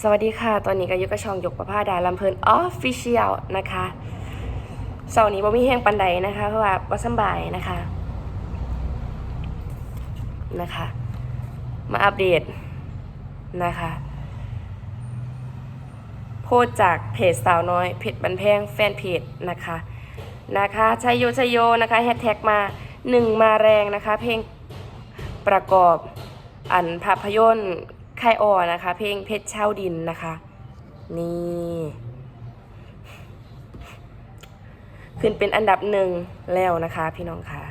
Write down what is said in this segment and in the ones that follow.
สวัสดีค่ะ ตอนนี้ก็ยุกระชองยกประภาดาลำเพลินออฟฟิเชียลนะคะเสาร์นี้บ่มีแห้งปันใดนะคะ เพราะว่าบ่สบายนะคะนะคะ มาอัปเดตนะคะ โพสจากเพจสาวน้อยเพจบันแพงแฟนเพจนะคะนะคะชัยโยชัยโยนะคะแฮชแท็กมาหนึ่งมาแรงนะคะ เพลงประกอบอันภาพยนตร์ ค่ายออนะคะ เพลงเพชรเช่าดินนะคะ นี่ ขึ้นเป็นอันดับหนึ่งแล้วนะคะ พี่น้องค่ะ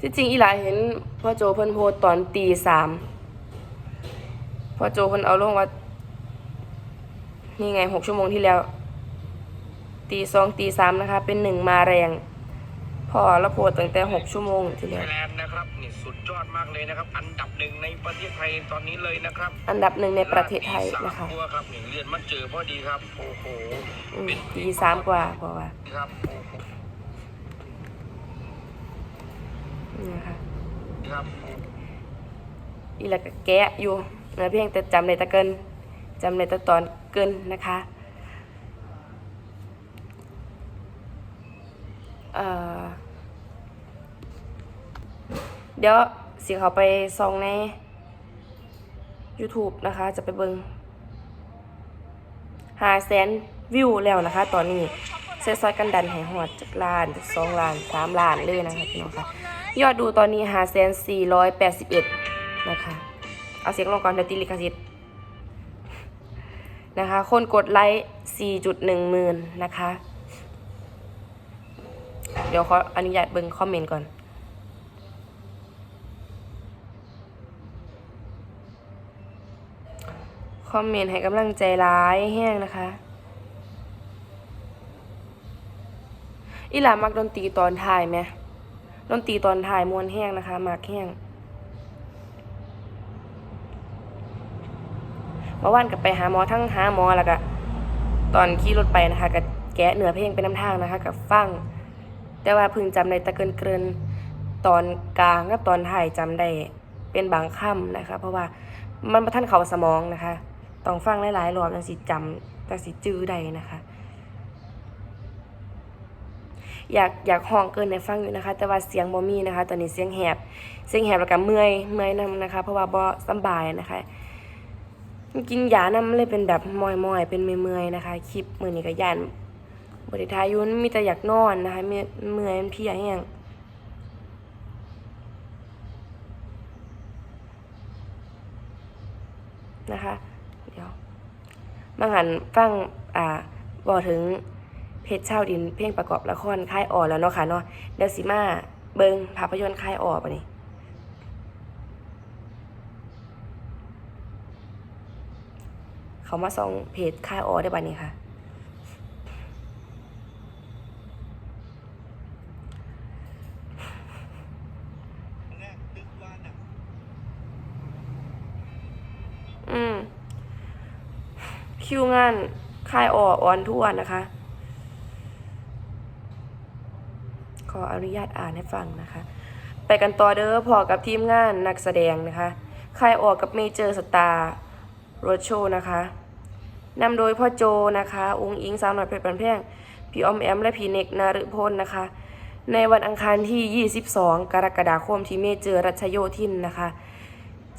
ที่จริงอีหลาเห็นพ่อโจเพิ่นโพสต์ตอนตีสามพ่อโจเพิ่นเอาลงว่า นี่ไงหกชั่วโมงที่แล้ว ตีสองตีสามนะคะ เป็นหนึ่งมาแรง พอแล้วโพสต์ตั้งแต่หกชั่วโมงที่ไทแล้วยแลนด์นะครับนี่สุดยอดมากเลยนะครับ อันดับหนึ่งในประเทศไทยตอนนี้เลยนะครับ อันดับหนึ่งในประเทศไทยนะคะสามตัวครับนี่เลื่อนมาเจอพอดีครับโอ้โหอืมตีสามกว่าเพราะว่าครับโอ้โหนี่นะคะครับอีหละก็แกะอยู่เนื้อเพียงแต่จำในตะเกินจำในตะตอนเกินนะคะเอ่อ เดี๋ยวสิเขาไปส่องใน YouTube นะคะ จะไปเบิงหาแสนวิวแล้วนะคะ ตอนนี้เซซอยกันดันให้หอดจากล้านจากสองล้านสามล้านเลยนะคะพี่น้องค่ะยอดดูตอนนี้หาแสนสี่ร้อยแปดสิบเอ็ดนะคะ เอาเสียงลงก่อนเดี๋ยวติลิขสิทธิ์นะคะ คนกดไลค์สี่จุดหนึ่งหมื่นนะคะ เดี๋ยวขออนุญาตเบิ่งคอมเมนต์ก่อน คอมเมนต์ให้กำลังใจร้ายแห้งนะคะ อีหลามักดนตรีตอนถ่ายไหมดนตรีตอนถ่ายมวนแห้งนะคะมักแห้งเมื่อวานกับไปหาหมอทั้งหาหมอแล้วก็ตอนขี่รถไปนะคะกับแกะเหนือเพลงเป็นน้ำทางนะคะกับฟัง แต่ว่าพึงจำได้แตะเกินเกินตอนกลางกับตอนถ่ายจำได้เป็นบางค่ำนะคะ เพราะว่ามันมาท่านเขาสมองนะคะ ต้องฟังหลายๆรอบจังสิจำจังสิจื้อใดนะคะ อยากอยากห้องเกินในฟังอยู่นะคะ แต่ว่าเสียงบ่มีนะคะ ตอนนี้เสียงแหบ เสียงแหบแล้วก็เมื่อยเมื่อยนํนะคะ เพราะว่าบ่สบายนะคะกินยานำเลยเป็นแบบมอยๆเป็นเมื่อยๆนะคะ คลิปมือนี้ก็ยานบ่ได้ทายอยู่มันมีแต่อยากนอนนะคะเมื่อยมันเพียแฮงนะคะ เดี๋ยว มาหันฟังอ่าบอถึงเพจเช่าดินเพลงประกอบละครค่ายอ่อแล้วเนาะค่ะเนาะเดี๋ยวสิมาเบิงภาพยนตร์ค่ายอ่อปะนี่เขามาส่องเพจค่ายอ่อได้บัดนี้ค่ะ อืม คิวงานค่ายอ่อออนทั่วนะคะ ขออนุญาตอ่านให้ฟังนะคะ ไปกันต่อเด้อพอกับทีมงานนักแสดงนะคะค่ายออกกับเมเจอร์สตาร์โรดโชนะคะนำโดยพ่อโจนะคะองค์อิงสาวหน่อยเพชรบันแพงพี่ออมแอม และพี่เนกนารุพลนะคะ ในวันอังคารที่ 22 กรกฎาคมที่เมเจอร์รัชโยธินนะคะ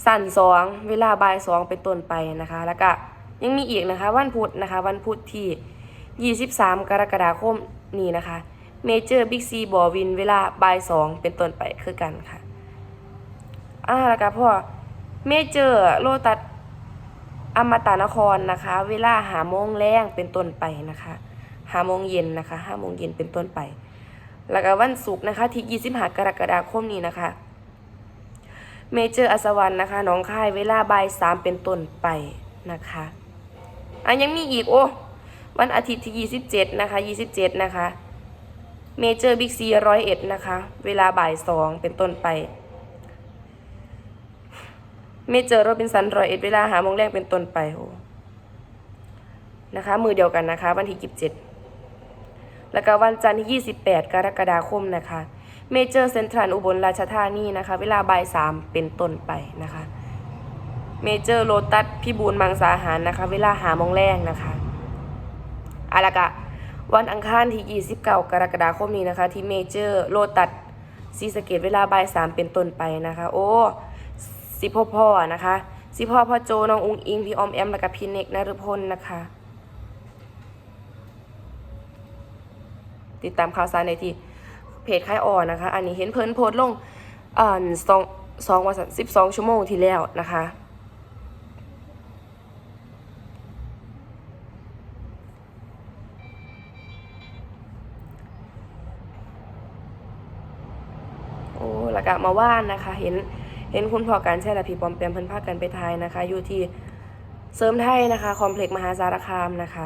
สั่นสองเวลาบ่ายสองเป็นต้นไปนะคะ แล้วก็ ยังมีอีกนะคะ วันพุธนะคะ วันพุธที่ 23 กรกฎาคมนี้นะคะเมเจอร์บิ๊กซีบอวินเวลาบ่ายสองเป็นต้นไปคือกันค่ะอ่าแล้วก็พ่อเมเจอร์โลตัสอมตะนครนะคะ เวลาหาโมงแรงเป็นต้นไปนะคะหาโมงเย็นนะคะห้าโมงเย็นเป็นต้นไป แล้วก็วันศุกร์นะคะที่ 25 กรกฎาคมนี้นะคะเมเจอร์อัศวรรณนะคะน้องค่ายเวลาบ่ายสามเป็นต้นไปนะคะ อะยังมีอีกโอ้วันอาทิตย์ที่ 27 นะคะ 27 นะคะ เมเจอร์บิ๊กซีร้อยเอ็ดนะคะ เวลาบ่ายสองเป็นต้นไป เมเจอร์โรบินสันร้อยเอ็ดเวลาหาโมงแรกเป็นต้นไปโอ้นะคะ มือเดียวกันนะคะ วันที่ 27 แล้วก็วันจันทร์ที่ 28 กรกฎาคมนะคะ เมเจอร์เซ็นทรัลอุบลราชธานีนะคะ เวลาบ่ายสามเป็นต้นไปนะคะ เมเจอร์โลตัสพี่บูลมังสาหารนะคะ เวลาหาโมงแรงนะคะอะละกะ วันอังคารที่29กรกฎาคมนี้นะคะ ที่เมเจอร์โลตัสซีสเกตเวลาบ่ายสามเป็นต้นไปนะคะ โอ้สิพ่อพ่อนะคะสิพ่อพ่อโจน้องอุ้งอิงพี่ออมแอมแล้วก็พี่เน็กนฤพลนะคะ ติดตามข่าวสารในที่เพจค่ายอ่อนนะคะ อันนี้เห็นเพิ่นโพสลงอ่าสองสองวันสิบสองชั่วโมงที่แล้วนะคะ โอ้ แล้วก็มาว่านนะคะ เห็นเห็นคุณพ่อการใช่ละพี่ปอมแปมเพิ่นพากันไปทายนะคะ อยู่ที่เสริมไทยนะคะคอมเพล็กซ์มหาสารคามนะคะ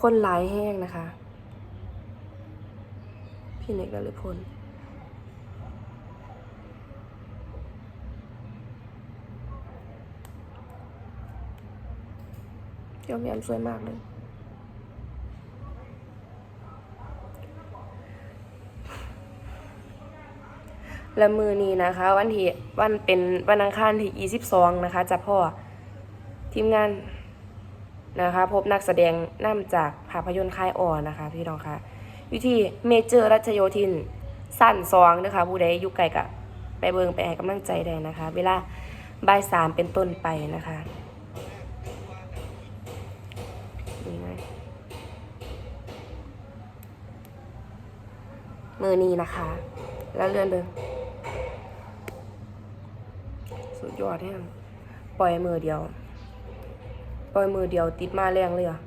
คนหลายแห้งนะคะ พี่เน็กนฤพลยอมแยมสวยมากเลย และมือนี้นะคะ วันที่วันเป็นวันอังคารที่22นะคะจะพ่อทีมงานนะคะ พบนักแสดงนํจากภาพยนตร์ค่ายอ่อนนะคะ พี่น้องคะอยู่ที่เมเจอร์รัชโยธินสั้นซองนะคะผู้ใดอยู่ไกลกะไปเบิงไปให้กำลังใจได้นะคะ เวลาบ่ายสามเป็นต้นไปนะคะนี่ไงมือนี้นะคะ แล้วเลื่อนเบิง สุดยอดแห้งปล่อยมือเดียว ปล่อยมือเดียวติดมาแรงเลยอะ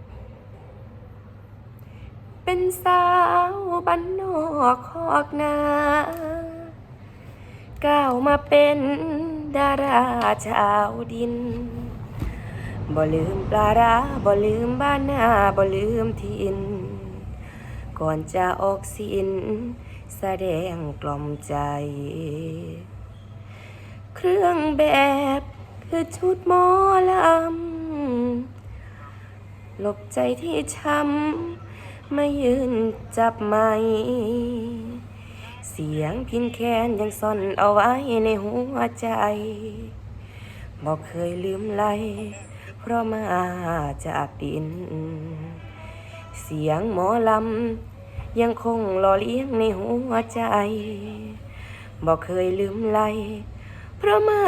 เป็นสาวบ้านนอกคอกนาก้าวมาเป็นดาราชาวดิน บ่ลืมปลาร้าบ่ลืมบ้านนาบ่ลืมทิน ก่อนจะออกสิน แสดงกล่อมใจ เครื่องแบบคือชุดหมอลำหลบใจที่ช้ำมายืนจับไม้เสียงพินแคนยังซ่อนเอาไว้ในหัวใจ บอกเคยลืมไหลเพราะมาจากดิน เสียงหมอลำยังคงหล่อเลี้ยงในหัวใจ บอกเคยลืมไหล เพราะมา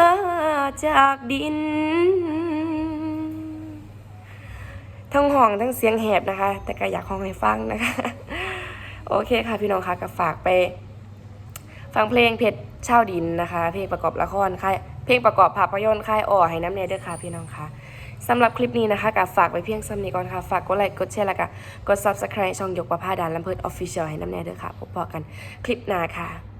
จากดิน ทั้งห้องทั้งเสียงแหบนะคะ แต่ก็อยากห้องให้ฟังนะคะ โอเคค่ะพี่น้องคะก็ฝากไป ฟังเพลงเพชรเช่าดินนะคะ เพลงประกอบละครค่ายเพลงประกอบภาพยนตร์ค่ายอ่อให้น้ำเนยด้วยค่ะพี่น้องคะสำหรับคลิปนี้นะคะก็ฝากไว้เพียงซ้ำนี้ก่อนค่ะ ฝากกดไลค์กดแชร์แล้วก็กด subscribe ช่องยกประภาดานลำเพิดออฟฟิเชียลให้น้ำเนยด้วยค่ะ พบกันคลิปหน้าค่ะ